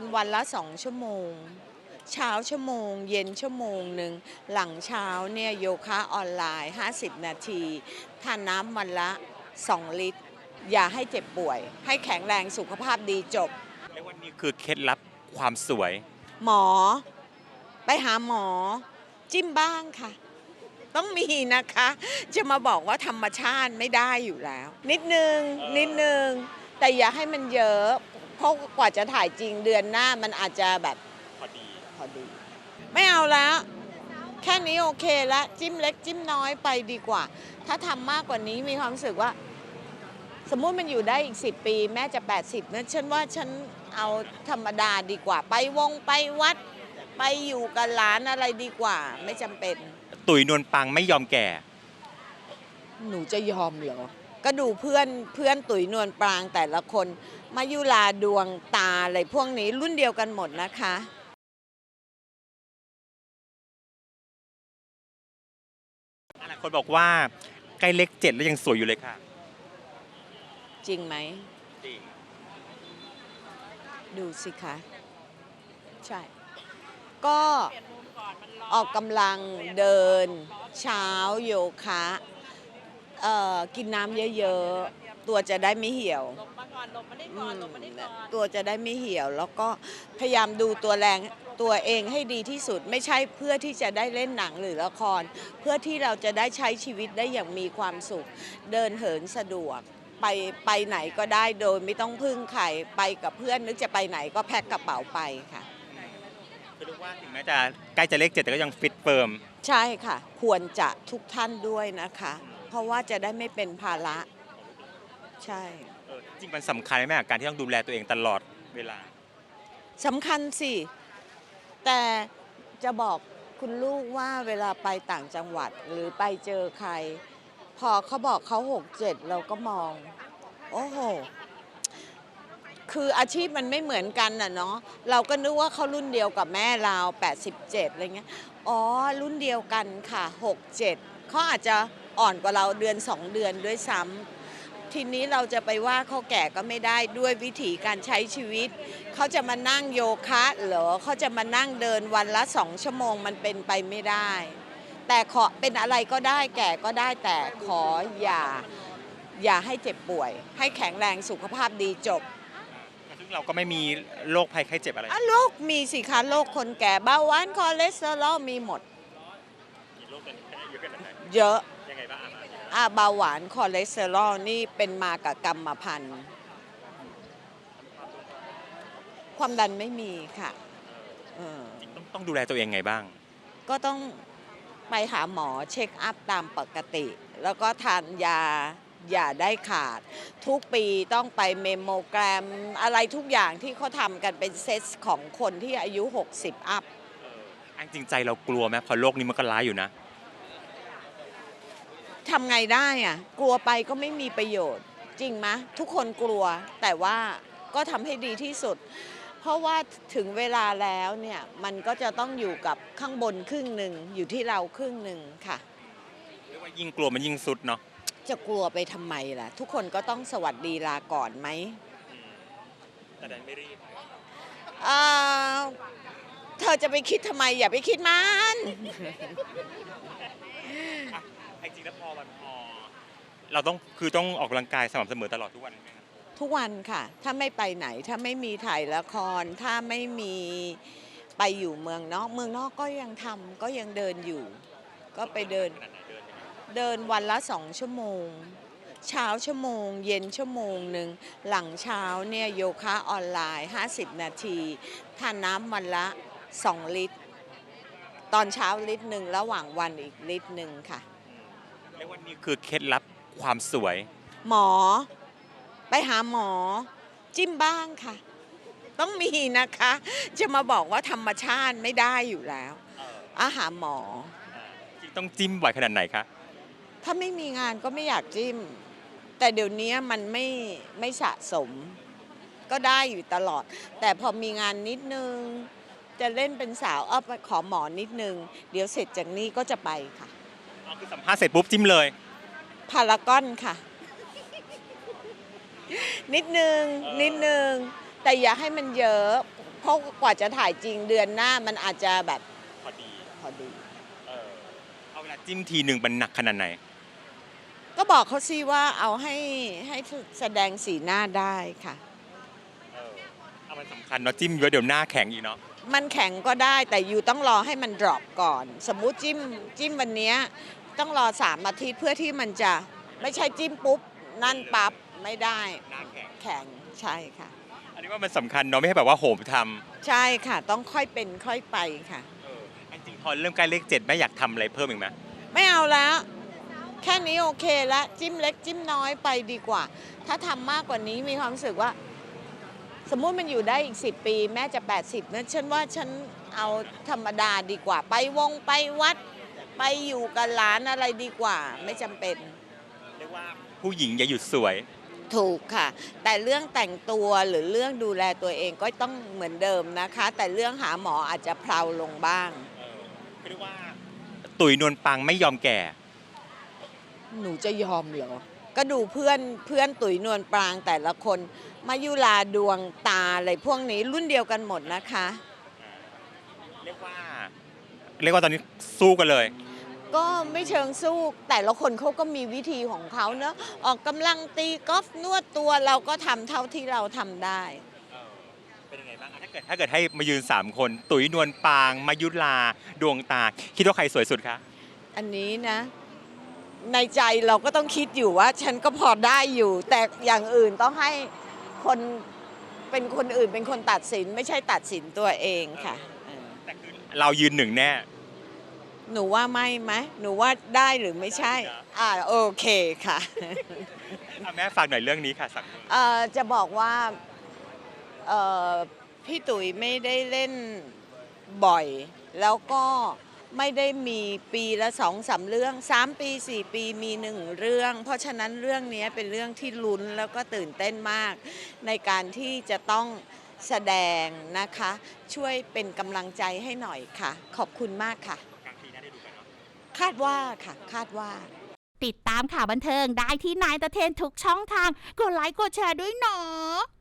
นวันละสองชั่วโมง เช้าชั่วโมง เย็นชั่วโมงหนึ่งหลังเช้าเนี่ยโยคะออนไลน์ 50 นาทีทานน้ำวันละ 2 ลิตร อย่าให้เจ็บป่วย ให้แข็งแรงสุขภาพดีจบเรียกว่านี่คือเคล็ดลับความสวย หมอ ไปหาหมอ จิ้มบ้างค่ะ ต้องมีนะคะ จะมาบอกว่าธรรมชาติไม่ได้อยู่แล้ว นิดนึงเออนิดนึงแต่อย่าให้มันเยอะ เพราะกว่าจะถ่ายจริงเดือนหน้ามันอาจจะแบบพอดีพอดี ไม่เอาแล้ว แค่นี้โอเคละจิ้มเล็กจิ้มน้อยไปดีกว่า ถ้าทำมากกว่านี้มีความรู้สึกว่า สมมุติมันอยู่ได้อีก 10 ปี แม่จะ 80นะฉันว่าฉันเอาธรรมดาดีกว่า ไปวงไปวัด ไปอยู่กับหลานอะไรดีกว่า ไม่จำเป็น ตุ๋ยนวลปังไม่ยอมแก่ หนูจะยอมเหรอ ก็ดูเพื่อนเพื่อนตุ๋ยนวลปรางแต่ละคนมายุลาดวงตาอะไรพวกนี้รุ่นเดียวกันหมดนะคะหลายคนบอกว่าใกล้เลขเจ็ดแล้วยังสวยอยู่เลยค่ะ จริงไหมจริง ดูสิคะ ใช่ ก็ออกกำลังเดิน เช้าโยคะ เอ่อกินน้ำเยอะๆ ตัวจะได้ไม่เหี่ยวหลบมาก่อนหลบมาได้อืก่อนมหลบมาได้ก่อนตัวจะได้ไม่เหี่ยว แล้วก็พยายามดูตัวแรงตัวเองให้ดีที่สุด ไม่ใช่เพื่อที่จะได้เล่นหนังหรือละคร เพื่อที่เราจะได้ใช้ชีวิตได้อย่างมีความสุข เดินเหินสะดวก ไปไปไหนก็ได้โดยไม่ต้องพึ่งใครไปกับเพื่อนนึกจะไปไหนก็แพ็คกระเป๋าไปค่ะ คือเรียกว่าถึงแม้จะใกล้จะเลขเจ็ดแต่ก็ยังฟิตเฟิร์ม ใช่ค่ะ ควรจะทุกท่านด้วยนะคะ เพราะว่าจะได้ไม่เป็นภาระใช่เออจริงมันสำคัญไหมอะการที่ต้องดูแลตัวเองตลอดเวลา สำคัญสิ แต่จะบอกคุณลูกว่าเวลาไปต่างจังหวัดหรือไปเจอใคร พอเขาบอกเขาหกเจ็ดเราก็มอง โอ้โห คืออาชีพมันไม่เหมือนกันน่ะเนาะเราก็นึกว่าเขารุ่นเดียวกับแม่เรา 87อะไรเงี้ย อ๋อ รุ่นเดียวกันค่ะ 67เขาอาจจะอ่อนกว่าเราเดือน 2 เดือนด้วยซ้ำทีนี้เราจะไปว่าเขาแก่ก็ไม่ได้ด้วยวิถีการใช้ชีวิต เขาจะมานั่งโยคะเหรอเขาจะมานั่งเดินวันละสองชั่วโมงมันเป็นไปไม่ได้ แต่ขอเป็นอะไรก็ได้แก่ก็ได้แต่ขออย่า อย่าให้เจ็บป่วย ให้แข็งแรงสุขภาพดีจบ ซึ่งเราก็ไม่มีโรคภัยไข้เจ็บอะไรอะโรคมีสิคะโรคคนแก่เบาหวานคอเลสเตอรอลมีหมดมีโรคเป็นเยอะขนาดไหนเยอะยังไงบ้างอะอะเบาหวานคอเลสเตอรอลนี่เป็นมากับกรรมพันธุ์ ความดันไม่มีค่ะเออจริงต้องต้องดูแลตัวเองไงบ้าง ก็ต้องไปหาหมอเช็คอัพตามปกติ แล้วก็ทานยา อย่าได้ขาด ทุกปีต้องไปเมมโมแกรม อะไรทุกอย่างที่เขาทำกันเป็นเซตของคนที่อายุ 60 อัพอันจริงใจเรากลัวไหมเพราะโรคนี้มันก็ร้ายอยู่นะทำไงได้อะกลัวไปก็ไม่มีประโยชน์ จริงไหมทุกคนกลัว แต่ว่าก็ทำให้ดีที่สุด เพราะว่าถึงเวลาแล้วเนี่ย มันก็จะต้องอยู่กับข้างบนครึ่งหนึ่งอยู่ที่เราครึ่งหนึ่งค่ะ เรียกว่ายิ่งกลัวมันยิ่งสุดเนาะ จะกลัวไปทำไมล่ะ ทุกคนก็ต้องสวัสดีลาก่อนไหมแต่ดันไม่รีบอ่าเธอจะไปคิดทำไม อย่าไปคิดมันจริงแล้วพอมันพอ เราต้องคือต้องออกกำลังกายสม่ำเสมอตลอดทุกวันไหมครับทุกวันค่ะ ถ้าไม่ไปไหน ถ้าไม่มีถ่ายละคร ถ้าไม่มีไปอยู่เมืองนอก เมืองนอกก็ยังทำก็ยังเดินอยู่ ก็ไปเดิน ขนาดไหน เดินยังไงเดินวันละสองชั่วโมง เช้าชั่วโมง เย็นชั่วโมงหนึ่งหลังเช้าเนี่ยโยคะออนไลน์ 50 นาทีทานน้ำวันละ 2 ลิตร ตอนเช้าลิตรหนึ่งระหว่างวันอีกลิตรหนึ่งค่ะเรียกว่านี่คือเคล็ดลับความสวย หมอ ไปหาหมอ จิ้มบ้างค่ะ ต้องมีนะคะ จะมาบอกว่าธรรมชาติไม่ได้อยู่แล้วอาหารหมอจริงต้องจิ้มบ่อยขนาดไหนคะ ถ้าไม่มีงานก็ไม่อยากจิ้ม แต่เดี๋ยวนี้มันไม่ไม่สะสม ก็ได้อยู่ตลอด แต่พอมีงานนิดนึง จะเล่นเป็นสาวเอาไปขอหมอนิดนึง เดี๋ยวเสร็จจากนี้ก็จะไปค่ะ อ๋อคือสัมภาษณ์เสร็จปุ๊บจิ้มเลย พารากอนค่ะ นิดนึง นิดนึง แต่อย่าให้มันเยอะ เพเพราะกว่าจะถ่ายจริงเดือนหน้ามันอาจจะแบบพอดี พอดี เออเอาเวลาจิ้มทีหนึ่งมันหนักขนาดไหน ก็บอกเขาสิว่าเอาให้ให้แสดงสีหน้าได้ค่ะ เออเอามันสำคัญเนาะจิ้มเยอะเดี๋ยวหน้าแข็งอีกเนาะ มันแข็งก็ได้แต่อยู่ต้องรอให้มันดรอปก่อน สมมุติจิ้มจิ้มวันเนี้ยต้องรอสามอาทิตย์เพื่อที่มันจะไม่ใช่จิ้มปุ๊บ นั่นปั๊บไม่ได้หน้าแข็ง แข็งใช่ค่ะ อันนี้ว่ามันสำคัญเนาะไม่ให้แบบว่าโหมทใช่ค่ะต้องค่อยเป็นค่อยไปค่ะำเออจริงๆพอเริ่มใกล้เลขเจ็ดแม่อยากทำอะไรเพิ่มอีกไหมไม่เอาแล้วแค่ นี้โอเคละจิ้มเล็กจิ้มน้อยไปดีกว่า ถ้าทำมากกว่านี้มีความรู้สึกว่า สมมุติมันอยู่ได้อีก 10 ปี แม่จะ 80นะฉันว่าฉันเอาธรรมดาดีกว่า ไปวงไปวัด ไปอยู่กับหลานอะไรดีกว่า ไม่จำเป็น เรียกว่าผู้หญิงอย่าหยุดสวย ถูกค่ะ แต่เรื่องแต่งตัวหรือเรื่องดูแลตัวเองก็ต้องเหมือนเดิมนะคะ แต่เรื่องหาหมออาจจะเพลาลงบ้าง เออเรียกว่า ตุ๋ยนวลปังไม่ยอมแก่ หนูจะยอมเหรอ ก็ดูเพื่อนเพื่อนตุ๋ยนวลปรางแต่ละคน มายุลาดวงตาอะไรพวกนี้รุ่นเดียวกันหมดนะคะ เรียกว่า เรียกว่าตอนนี้สู้กันเลย ก็ไม่เชิงสู้แต่ละคนเขาก็มีวิธีของเขาเนอะออกกำลังตีกอล์ฟนวดตัวเราก็ทำเท่าที่เราทำได้ เป็นยังไงบ้างอะถ้าเกิดถ้าเกิดให้มายืน 3 คน ตุ๋ยนวลปางมายุลาดวงตา คิดว่าใครสวยสุดคะ อันนี้นะ ในใจเราก็ต้องคิดอยู่ว่า ฉันก็พอได้อยู่ แต่อย่างอื่นต้องให้คนเป็นคนอื่นเป็นคนตัดสินไม่ใช่ตัดสินตัวเองค่ะเออแต่คือเรายืนหนึ่งแน่ หนูว่าไม่ไหมหนูว่าได้หรือไม่ใช่ได้นะอ่าโอเคค่ะ อะแม่ฝากหน่อยเรื่องนี้ค่ะสังคมเอ่อจะบอกว่าเอ่อพี่ตุ๋ยไม่ได้เล่นบ่อย แล้วก็ ไม่ได้มีปีละสองสามเรื่องสามปีสี่ปีมีหนึ่งเรื่อง เพราะฉะนั้นเรื่องนี้เป็นเรื่องที่ลุ้นแล้วก็ตื่นเต้นมาก ในการที่จะต้องแสดงนะคะ ช่วยเป็นกำลังใจให้หน่อยค่ะ ขอบคุณมากค่ะกลางปีหน้าได้ดูกันเนาะคาดว่าค่ะ คาดว่าติดตามข่าวบันเทิงได้ที่นายตะเทนทุกช่องทาง กดไลค์กดแชร์ด้วยเนาะ